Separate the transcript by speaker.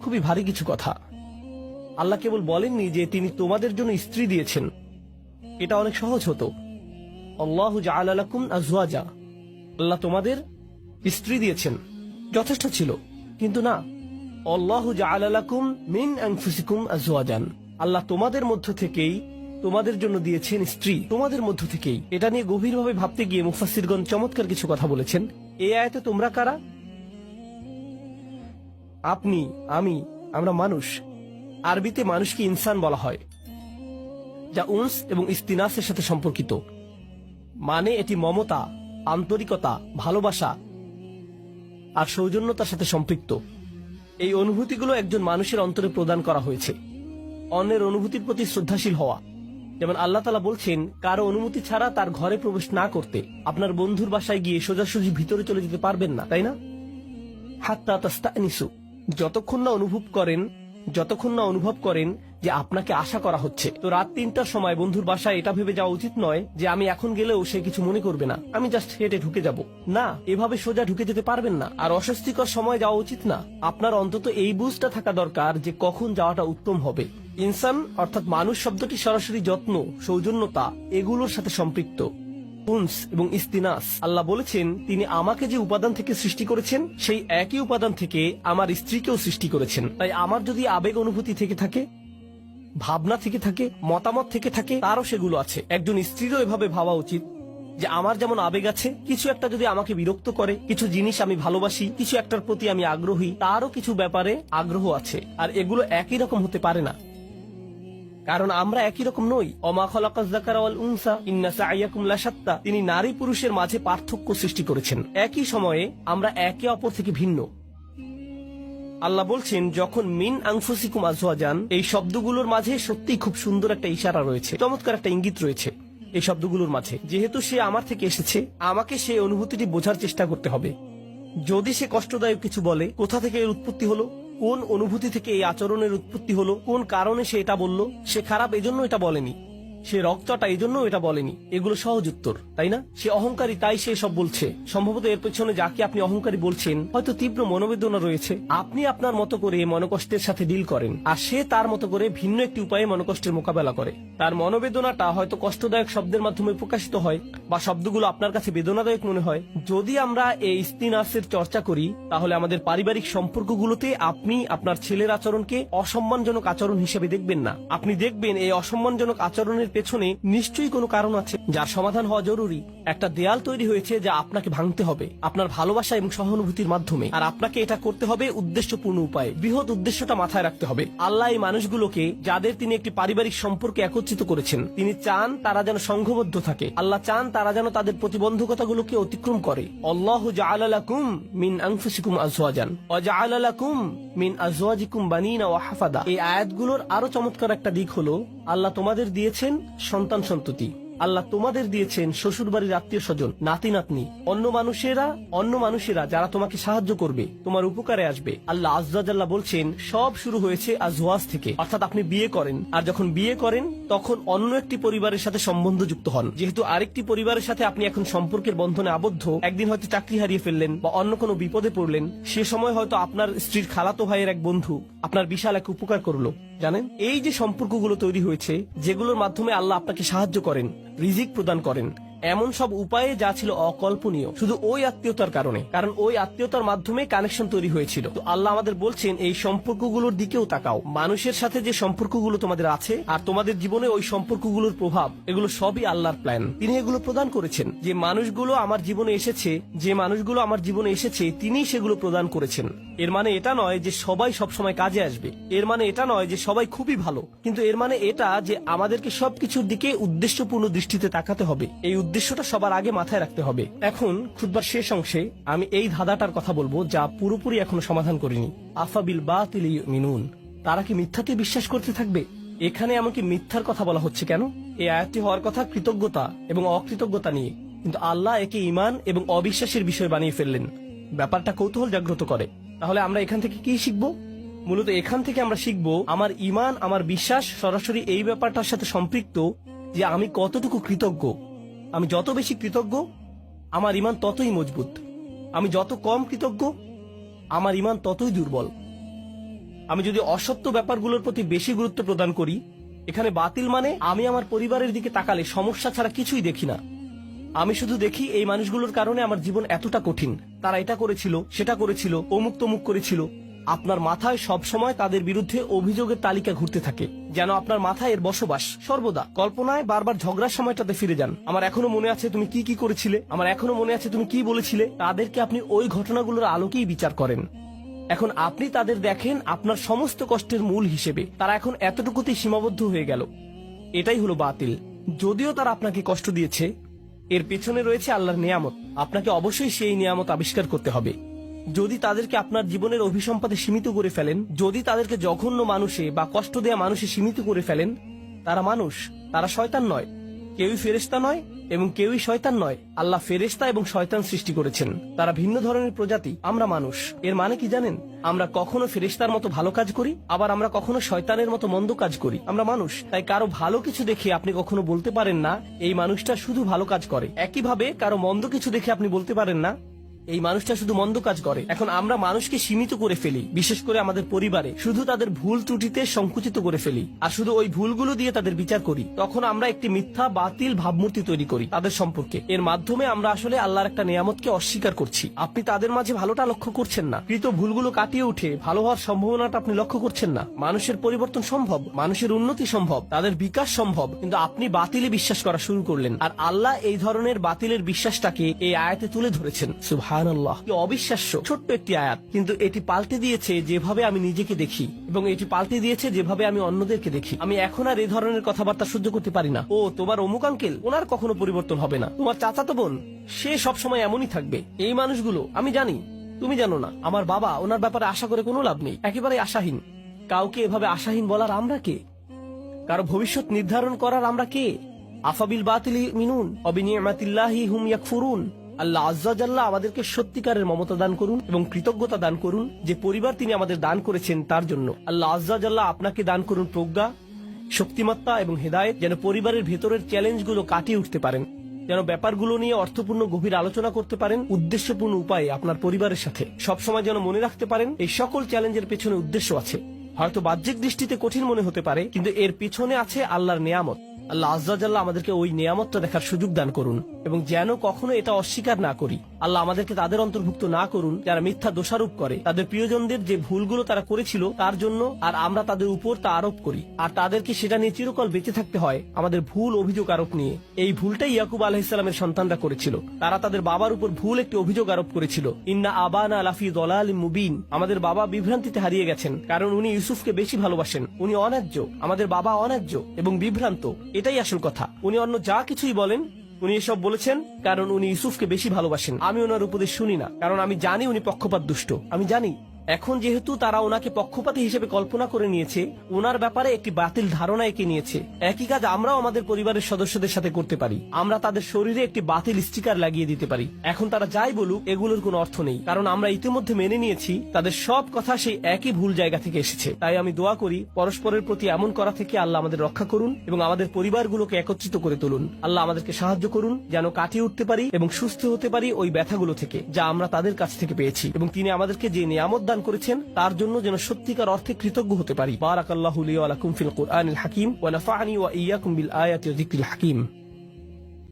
Speaker 1: খুবই ভারী কিছু কথা। আল্লাহ কেবল বলেননি যে তিনি তোমাদের জন্য স্ত্রী দিয়েছেন। এটা অনেক সহজ হতো। আল্লাহ আলাকুম আজওয়াজা। আল্লাহ তোমাদের স্ত্রী দিয়েছেন। যথেষ্ট ছিল। কিন্তু না। আল্লাহ আলাকুম মিন আনফুসিকুম আজওয়াজান। আল্লাহ তোমাদের মধ্য থেকেই তোমাদের জন্য দিয়েছেন স্ত্রী। তোমাদের মধ্য থেকেই। এটা নিয়ে গভীরভাবে ভাবতে গিয়ে মুফাসিরগণ চমৎকার কিছু কথা বলেছেন। এই আয়াতে তোমরা কারা? আপনি, আমি, আমরা মানুষ। আরবিতে মানুষকে ইনসান বলা হয়, যা উন্স এবং ইস্তিনাসের সাথে সম্পর্কিত। মানে এটি মমতা, আন্তরিকতা, ভালোবাসা আর সৌজন্যতার সাথে সম্পৃক্ত। এই অনুভূতিগুলো একজন মানুষের অন্তরে প্রদান করা হয়েছে। অন্যের অনুভূতির প্রতি শ্রদ্ধাশীল হওয়া। যেমন আল্লাহ তালা বলছেন, কারও অনুমতি ছাড়া তার ঘরে প্রবেশ না করতে। আপনার বন্ধুর বাসায় গিয়ে সোজাসুজি ভিতরে চলে যেতে পারবেন না। তাই না? হাত্তা তাস্তানিসু। যতক্ষণ না অনুভব করেন, যতক্ষণ না অনুভব করেন যে আপনাকে আশা করা হচ্ছে। তো রাত তিনটার সময় বন্ধুর বাসায় এটা ভেবে যাওয়া উচিত নয় যে আমি এখন গেলেও সে কিছু মনে করবে না। আমি জাস্ট হেঁটে ঢুকে যাব। না, এভাবে সোজা ঢুকে যেতে পারবেন না। আর অস্বস্তিকর সময় যাওয়া উচিত না। আপনার অন্তত এই বুঝটা থাকা দরকার যে কখন যাওয়াটা উত্তম হবে। ইনসান, অর্থাৎ মানুষ শব্দটি সরাসরি যত্ন, সৌজন্যতা, এগুলোর সাথে সম্পৃক্ত। উনস এবং ইস্তিনাস। আল্লাহ বলেছেন, তিনি আমাকে যে উপাদান থেকে সৃষ্টি করেছেন, সেই একই উপাদান থেকে আমার স্ত্রীকেও সৃষ্টি করেছেন। তাই আমার যদি আবেগ অনুভূতি থেকে থাকে, ভাবনা থেকে থাকে, মতামত থেকে থাকে, তারও সেগুলো আছে। একজন স্ত্রীরও এভাবে ভাবা উচিত যে আমার যেমন আবেগ আছে, কিছু একটা যদি আমাকে বিরক্ত করে, কিছু জিনিস আমি ভালোবাসি, কিছু একটার প্রতি আমি আগ্রহী, তারও কিছু ব্যাপারে আগ্রহ আছে। আর এগুলো একই রকম হতে পারে না। কারণ আমরা একই রকম নই। অমা উনসা তিনি নারী পুরুষের মাঝে পার্থক্য সৃষ্টি করেছেন। একই সময়ে আমরা একে অপর থেকে ভিন্ন। আল্লাহ বলছেন, যখন মিন আংফুসিকুম আজওয়াজান, এই শব্দগুলোর মাঝে সত্যিই খুব সুন্দর একটা ইশারা রয়েছে। চমৎকার একটা ইঙ্গিত রয়েছে এই শব্দগুলোর মাঝে। যেহেতু সে আমার থেকে এসেছে, আমাকে সেই অনুভূতিটি বোঝার চেষ্টা করতে হবে। যদি সে কষ্টদায়ক কিছু বলে, কোথা থেকে এর উৎপত্তি হলো? কোন অনুভূতি থেকে এই আচরণের উৎপত্তি হলো? কোন কারণে সে এটা বলল? সে খারাপ এজন্য এটা বলেনি। সে রক্তটা এই জন্য এটা বলেনি। এগুলো সহজ উত্তর, তাই না? সে অহংকারী, তাই সে সব বলছে। সম্ভবত এর পেছনে যাকে আপনি অহংকারী বলছেন, হয়তো তীব্র মনোবেদনা রয়েছে। আপনি আপনার মতো করে মনোকষ্টের সাথে ডিল করেন, আর সে তার মতো করে ভিন্ন একটি উপায়ে মনোকষ্টের মোকাবেলা করে। তার মনোবেদনাটা হয়তো কষ্টদায়ক শব্দের মাধ্যমে প্রকাশিত হয়, বা শব্দগুলো আপনার কাছে বেদনাদায়ক মনে হয়। যদি আমরা এই ইস্তিনাসের চর্চা করি, তাহলে আমাদের পারিবারিক সম্পর্কগুলোতে আপনি আপনার ছেলের আচরণকে অসম্মানজনক আচরণ হিসেবে দেখবেন না। আপনি দেখবেন এই অসম্মানজনক আচরণের পেছনে নিশ্চয়ই কোনো কারণ আছে যার সমাধান হওয়া জরুরি। একটা দেয়াল তৈরি হয়েছে যা আপনাকে ভাঙতে হবে, আপনার ভালোবাসা এবং সহানুভূতির মাধ্যমে। আর আপনাকে এটা করতে হবে উদ্দেশ্যপূর্ণ উপায়ে। বৃহৎ উদ্দেশ্যটা মাথায় রাখতে হবে। আল্লাহ এই মানুষগুলোকে, যাদের তিনি একটি পারিবারিক সম্পর্কে একত্রিত করেছেন, তিনি চান তারা যেন সংঘবদ্ধ থাকে। আল্লাহ চান তারা যেন তাদের প্রতিবন্ধকতাগুলোকে অতিক্রম করে। অল্লাহ জাআলালাকুম মিন আনফুসিকুম আজওয়াজান। ওয়া জাআলালাকুম মিন আজওয়াজিকুম বানিনা ওয়া হাফাদা। এই আয়াতগুলোর আরও চমৎকার একটা দিক হলো, আল্লাহ তোমাদের দিয়েছেন সন্তান সন্ততি। আল্লাহ তোমাদের দিয়েছেন শ্বশুর বাড়ির আত্মীয় স্বজন নাতি নাতনি অন্য মানুষেরা অন্য মানুষেরা যারা তোমাকে সাহায্য করবে, তোমার উপকারে আসবে। আল্লাহ আজ্লাহ বলছেন, সব শুরু হয়েছে আজওয়াজ থেকে। অর্থাৎ আপনি বিয়ে করেন। আর যখন বিয়ে করেন, তখন অন্য একটি পরিবারের সাথে সম্বন্ধ যুক্ত হন। যেহেতু আরেকটি পরিবারের সাথে আপনি এখন সম্পর্কের বন্ধনে আবদ্ধ, একদিন হয়তো চাকরি হারিয়ে ফেললেন বা অন্য কোনো বিপদে পড়লেন, সে সময় হয়তো আপনার স্ত্রীর খালাতো ভাইয়ের এক বন্ধু আপনার বিশাল এক উপকার করল। জানেন? এই যে সম্পর্কগুলো তৈরি হয়েছে, যেগুলোর মাধ্যমে আল্লাহ আপনাকে সাহায্য করেন, রিজিক প্রদান করেন এমন সব উপায়ে যা ছিল অকল্পনীয়। শুধু ওই আত্মীয়তার কারণে। কারণ ওই আত্মীয়তার মাধ্যমে কানেকশন তৈরি হয়েছিল। তো আল্লাহ আমাদের বলছেন, এই সম্পর্কগুলোর দিকেও তাকাও। মানুষের সাথে যে সম্পর্কগুলো তোমাদের আছে আর তোমাদের জীবনে ওই সম্পর্কগুলোর প্রভাব, এগুলো সবই আল্লাহর প্ল্যান তিনি এগুলো প্রদান করেছেন। যে মানুষগুলো আমার জীবনে এসেছে, যে মানুষগুলো আমার জীবনে এসেছে তিনি সেগুলো প্রদান করেছেন। এর মানে এটা নয় যে সবাই সবসময় কাজে আসবে। এর মানে এটা নয় যে সবাই খুবই ভালো। কিন্তু এর মানে এটা যে আমাদেরকে সবকিছুর দিকে উদ্দেশ্যপূর্ণ দৃষ্টিতে তাকাতে হবে। এই উদ্দেশ্যটা সবার আগে মাথায় রাখতে হবে। এখন খুদবার শেষ অংশে আমি এই ধাঁধাটার কথা বলব যা পুরোপুরি এখনও সমাধান করিনি। আফাবিল বা মিনুন তারা কি মিথ্যাকে বিশ্বাস করতে থাকবে? এখানে এমনকি মিথ্যার কথা বলা হচ্ছে কেন? এই আয়াতটি হওয়ার কথা কৃতজ্ঞতা এবং অকৃতজ্ঞতা নিয়ে। কিন্তু আল্লাহ একে ইমান এবং অবিশ্বাসের বিষয় বানিয়ে ফেললেন। ব্যাপারটা কৌতূহল জাগ্রত করে। তাহলে আমরা এখান থেকে কি শিখব? মূলত এখান থেকে আমরা শিখব, আমার ইমান আমার বিশ্বাস সরাসরি এই ব্যাপারটার সাথে সম্পৃক্ত যে আমি কতটুকু কৃতজ্ঞ। আমি যত বেশি কৃতজ্ঞ, আমার ইমান ততই মজবুত। আমি যত কম কৃতজ্ঞ, আমার ইমান ততই দুর্বল। আমি যদি অসত্য ব্যাপারগুলোর প্রতি বেশি গুরুত্ব প্রদান করি, এখানে বাতিল মানে আমি আমার পরিবারের দিকে তাকালে সমস্যা ছাড়া কিছুই দেখি না। আমি শুধু দেখি এই মানুষগুলোর কারণে আমার জীবন এতটা কঠিন। তারা এটা করেছিল, সেটা করেছিল অমুক তমুক করেছিল। আপনার মাথায় সব সময় তাদের বিরুদ্ধে অভিযোগের তালিকা ঘুরতে থাকে, যেন আপনার মাথায় এর বসবাস। সর্বদা কল্পনায় বারবার ঝগড়ার সময়টাতে ফিরে যান। আমার এখনও মনে আছে তুমি কি কি করেছিলে, আমার এখনও মনে আছে তুমি কি বলেছিলে, তাদেরকে আপনি ওই ঘটনাগুলোর আলোকেই বিচার করেন। এখন আপনি তাদের দেখেন আপনার সমস্ত কষ্টের মূল হিসেবে, তারা এখন এতটুকুতেই সীমাবদ্ধ হয়ে গেল। এটাই হলো বাতিল। যদিও তারা আপনাকে কষ্ট দিয়েছে, এর পেছনে রয়েছে আল্লাহর নিয়ামত। আপনাকে অবশ্যই সেই নিয়ামত আবিষ্কার করতে হবে। যদি তাদেরকে আপনার জীবনের অভিসম্পাদে সীমিত করে ফেলেন, যদি তাদেরকে জঘন্য মানুষে বা কষ্ট দেয়া মানুষে সীমিত করে ফেলেন, তারা মানুষ, তারা শয়তান নয়। কেউই ফেরেস্তা নয় এবং কেউই শয়তান নয়। আল্লাহ ফেরেস্তা এবং শয়তান সৃষ্টি করেছেন। তারা ভিন্ন ধরনের প্রজাতি, আমরা মানুষ। এর মানে কি জানেন? আমরা কখনো ফেরেস্তার মতো ভালো কাজ করি, আবার আমরা কখনো শয়তানের মতো মন্দ কাজ করি। আমরা মানুষ, তাই কারও ভালো কিছু দেখে আপনি কখনো বলতে পারেন না, এই মানুষটা শুধু ভালো কাজ করে। একইভাবে কারও মন্দ কিছু দেখে আপনি বলতে পারেন না এই মানুষটা শুধু মন্দ কাজ করে। এখন আমরা মানুষকে সীমিত করে ফেলি, বিশেষ করে আমাদের পরিবারে। শুধু তাদের ভুল ত্রুটিতে সংকুচিত করে ফেলি। আর শুধু ওই ভুলগুলো দিয়ে তাদের বিচার করি। তখন আমরা একটি মিথ্যা, বাতিল ভাবমূর্তি তৈরি করি তাদের সম্পর্কে। এর মাধ্যমে আমরা আসলে আল্লাহর একটা নিয়ামতকে অস্বীকার করছি। আপনি তাদের মাঝে ভালোটা লক্ষ্য করছেন না। কৃত ভুলগুলো কাটিয়ে উঠে ভালো হওয়ার সম্ভাবনাটা আপনি লক্ষ্য করছেন না। মানুষের পরিবর্তন সম্ভব, মানুষের উন্নতি সম্ভব, তাদের বিকাশ সম্ভব। কিন্তু আপনি বাতিলে বিশ্বাস করা শুরু করলেন। আর আল্লাহ এই ধরনের বাতিলের বিশ্বাসটাকে এই আয়াতে তুলে ধরেছেন। সুবহান অবিশ্বাস্য। ছোট্ট একটি আয়াত। কিন্তু এটি পাল্টে দিয়েছে যেভাবে আমি নিজেকে দেখি এবং এটি পাল্টে দিয়েছে যেভাবে আমি অন্যদেরকে দেখি। আমি এখন আর এই ধরনের কথাবার্তা সহ্য করতে পারি না। ও, তোমার অমুক আঙ্কেল? ওনার কখনো পরিবর্তন হবে না। তোমার চাচাতো বোন? সে সব সময় এমনই থাকবে। এই মানুষগুলো, আমি জানি, তুমি জানো না। আমার বাবা ওনার ব্যাপারে আশা করে কোনো লাভ নেই। একেবারে আশাহীন। কাউকে এভাবে আশাহীন বলার আমরা কে? কারও ভবিষ্যৎ নির্ধারণ করার আমরা কে? আফাবিল বাতিলি মিনুন, অবিনিয়ামাতিল্লাহি হুম ইয়াকফুরুন। আল্লাহ আজ্জাল্লাহ আমাদেরকে সত্যিকারের মমতা দান করুন এবং কৃতজ্ঞতা দান করুন যে পরিবার তিনি আমাদের দান করেছেন তার জন্য। আল্লাহ আজ্জাল্লাহ আপনাকে দান করুন প্রজ্ঞা, শক্তিমত্তা এবং হেদায়েত যেন পরিবারের ভেতরের চ্যালেঞ্জগুলো কাটিয়ে উঠতে পারেন। যেন ব্যাপারগুলো নিয়ে অর্থপূর্ণ গভীর আলোচনা করতে পারেন উদ্দেশ্যপূর্ণ উপায়ে আপনার পরিবারের সাথে। সবসময় যেন মনে রাখতে পারেন এই সকল চ্যালেঞ্জের পেছনে উদ্দেশ্য আছে। হয়তো বাহ্যিক দৃষ্টিতে কঠিন মনে হতে পারে, কিন্তু এর পিছনে আছে আল্লাহর নিয়ামত। আল্লাহ আজ্জাল্লাহ আমাদেরকে ওই নিয়ামতটা দেখার সুযোগ দান করুন এবং যেন কখনো এটা অস্বীকার না করি। আল্লাহ আমাদেরকে তাদের অন্তর্ভুক্ত না করুন, যারা মিথ্যা দোষারোপ করে। তাদের প্রিয়জনদের যে ভুলগুলো তারা করেছিল, তার জন্য আর আমরা তাদের উপর তা আরোপ করি। আর তাদেরকে সেটা নিয়ে চিরকাল বেঁচে থাকতে হয় আমাদের ভুল অভিযোগ আরোপ নিয়ে। এই ভুলটাই ইয়াকুব আলাহিসাল্লামের সন্তানরা করেছিল। তারা তাদের বাবার উপর ভুল একটি অভিযোগ আরোপ করেছিল। ইন্না আবানা লাফি দলাল মুবিন। আমাদের বাবা বিভ্রান্তিতে হারিয়ে গেছেন, কারণ উনি ইউসুফকে বেশি ভালোবাসেন। উনি অন্যায্য। আমাদের বাবা অন্যায্য এবং বিভ্রান্ত। এটাই আসল কথা। উনি অন্য যা কিছুই বলেন, উনি এসব বলেছেন কারণ উনি ইউসুফকে বেশি ভালোবাসেন। আমি ওনার উপদেশ শুনি না, কারণ আমি জানি উনি পক্ষপাত দুষ্ট আমি জানি এখন যেহেতু তারা ওনাকে পক্ষপাতী হিসেবে কল্পনা করে নিয়েছে, ওনার ব্যাপারে একটি বাতিল ধারণা এঁকে নিয়েছে। একই কাজ আমরাও আমাদের পরিবারের সদস্যদের সাথে করতে পারি। আমরা তাদের শরীরে একটি বাতিল স্টিকার লাগিয়ে দিতে পারি। এখন তারা যাই বলুক, এগুলোর কোনো অর্থ নেই। কারণ আমরা ইতিমধ্যে মেনে নিয়েছি, তাদের সব কথা সেই একই ভুল জায়গা থেকে এসেছে। তাই আমি দোয়া করি, পরস্পরের প্রতি এমন করা থেকে আল্লাহ আমাদের রক্ষা করুন এবং আমাদের পরিবারগুলোকে একত্রিত করে তুলুন। আল্লাহ আমাদেরকে সাহায্য করুন, যেন কাটিয়ে উঠতে পারি এবং সুস্থ হতে পারি ওই ব্যথাগুলো থেকে, যা আমরা তাদের কাছ থেকে পেয়েছি। এবং তিনি আমাদেরকে যে নিয়ামত দান করেছেন তার জন্য যেন সত্যিকার অর্থে কৃতজ্ঞ হতে পারি। বারাকাল্লাহ লি ওয়া লাকুম ফিল কুরআনিল হাকিম ওয়া নাফা'নি ওয়া ইয়াকুম বিল আয়াতি হাকিম।